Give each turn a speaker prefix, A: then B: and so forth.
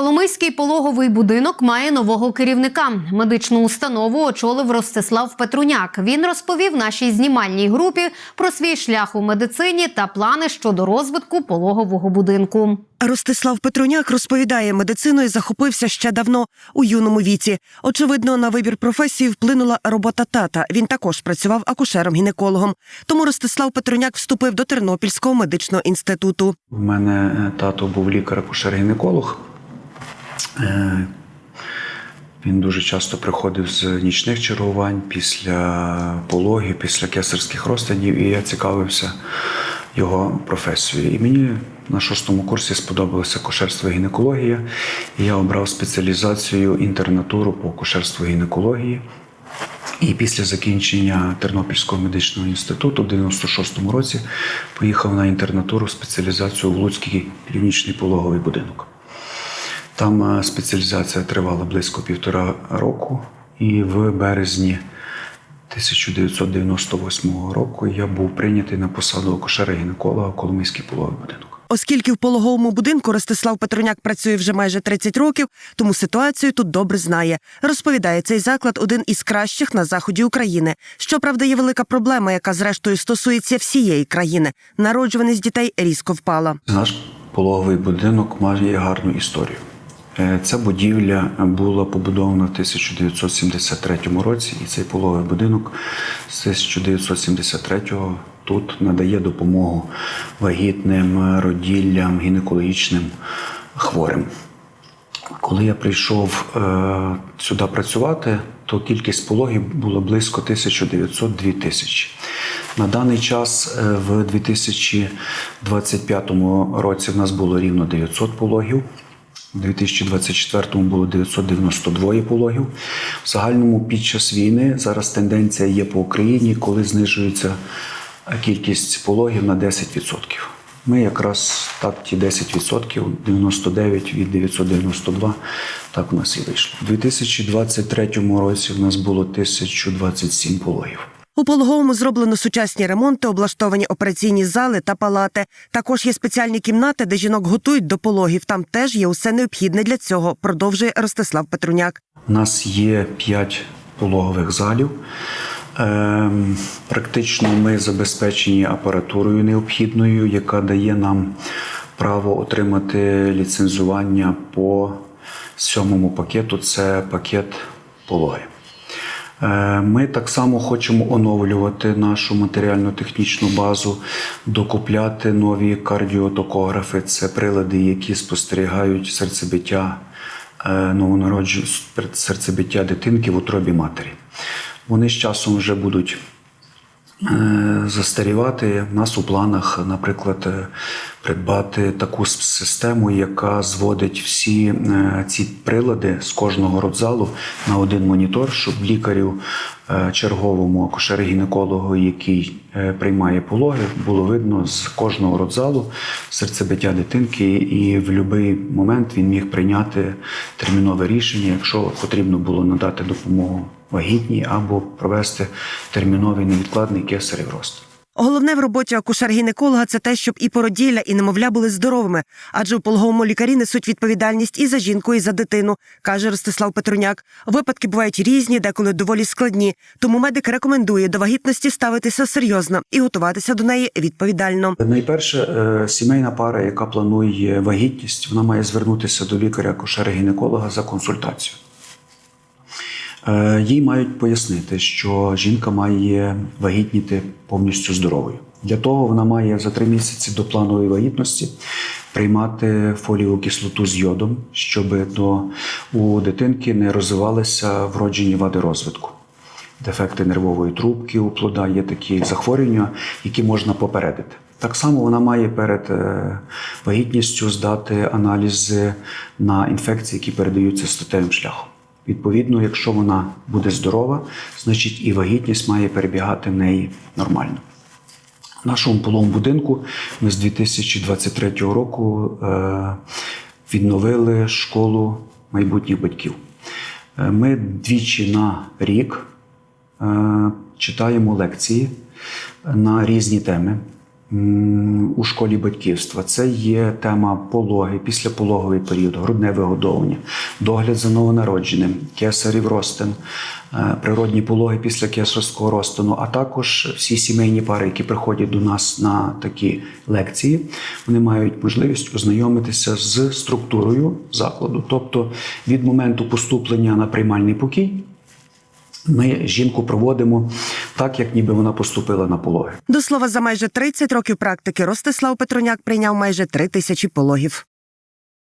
A: Коломийський пологовий будинок має нового керівника. Медичну установу очолив Ростислав Петруняк. Він розповів нашій знімальній групі про свій шлях у медицині та плани щодо розвитку пологового будинку.
B: Ростислав Петруняк розповідає, медициною захопився ще давно у юному віці. Очевидно, на вибір професії вплинула робота тата. Він також працював акушером-гінекологом. Тому Ростислав Петруняк вступив до Тернопільського медичного інституту.
C: У мене е, тато був лікар-акушер-гінеколог. Е, Він дуже часто приходив з нічних чергувань після пологів, після кесарських розтинів, і я цікавився його професією. І мені на шостому курсі сподобалося акушерство і гінекологія, і я обрав спеціалізацію інтернатуру по акушерству і гінекології. І після закінчення Тернопільського медичного інституту в 96-му році поїхав на інтернатуру спеціалізацію в Луцький клінічний пологовий будинок. Там е, спеціалізація тривала близько півтора року, і в березні 1998 року я був прийнятий на посаду акушера-гінеколога в Коломийський пологовий будинок.
B: Оскільки в пологовому будинку Ростислав Петруняк працює вже майже 30 років, тому ситуацію тут добре знає. Розповідає, цей заклад один із кращих на заході України. Щоправда, є велика проблема, яка зрештою стосується всієї країни. Народжуваність дітей різко впала.
C: Наш пологовий будинок має гарну історію. Е, Ця будівля була побудована в 1973 році, і цей пологовий будинок з 1973-го тут надає допомогу вагітним, роділлям, гінекологічним хворим. Коли я прийшов е, сюди працювати, то кількість пологів було близько 1900-2000 тисячі. На даний час, е, в 2025 році, в нас було рівно 900 пологів. У 2024 було 992 пологів. В загальному під час війни зараз тенденція є по Україні, коли знижується кількість пологів на 10%. Ми якраз так ті 10%, 99 від 992, так у нас і вийшло. У 2023 році в нас було 1027 пологів.
B: У пологовому зроблено сучасні ремонти, облаштовані операційні зали та палати. Також є спеціальні кімнати, де жінок готують до пологів. Там теж є усе необхідне для цього. Продовжує Ростислав Петруняк.
C: У нас є 5 пологових залів. Ем, Практично ми забезпечені апаратурою необхідною, яка дає нам право отримати ліцензування по сьомому пакету. Це пакет пологи. Е, Ми так само хочемо оновлювати нашу матеріально-технічну базу, докупляти нові кардіотокографи. Це прилади, які спостерігають серцебиття е, новонароджу серцебиття дитинки в утробі матері. Вони з часом вже будуть е, застарівати. У нас у планах, наприклад, придбати таку систему, яка зводить всі е, ці прилади з кожного родзалу на один монітор, щоб лікарю е, черговому акушер-гінекологу, який е, приймає пологи, було видно з кожного родзалу серцебиття дитинки, і в будь-який момент він міг прийняти термінове рішення, якщо потрібно було надати допомогу вагітній або провести терміновий невідкладний кесарів рост.
B: Головне в роботі акушер-гінеколога це те, щоб і породілля, і немовля були здоровими, адже у пологовому лікарі несуть відповідальність і за жінку, і за дитину, каже Ростислав Петруняк. Випадки бувають різні, деколи доволі складні. Тому медик рекомендує до вагітності ставитися серйозно і готуватися до неї відповідально.
C: Найперше, е, сімейна пара, яка планує вагітність, вона має звернутися до лікаря акушера-гінеколога за консультацією. Е, Їй мають пояснити, що жінка має вагітніти повністю здоровою. Для того вона має за три місяці до планової вагітності приймати фолієву кислоту з йодом, щоб до, у дитинки не розвивалися вроджені вади розвитку. Дефекти нервової трубки у плода є такі захворювання, які можна попередити. Так само вона має перед е, вагітністю здати аналізи на інфекції, які передаються статевим шляхом. Відповідно, якщо вона буде здорова, значить і вагітність має перебігати в неї нормально. В нашому половому будинку ми з 2023 року е, відновили школу майбутніх батьків. Е, Ми двічі на рік е, читаємо лекції на різні теми. У школі батьківства. Це є тема пологи, післяпологовий період, грудне вигодовування, догляд за новонародженим, кесарів ростин, е, природні пологи після кесарського розтину, а також всі сімейні пари, які приходять до нас на такі лекції, вони мають можливість ознайомитися з структурою закладу, тобто від моменту поступлення на приймальний покій. Ми жінку проводимо так, як ніби вона поступила на пологи.
B: До слова, за майже 30 років практики Ростислав Петруняк прийняв майже три тисячі пологів.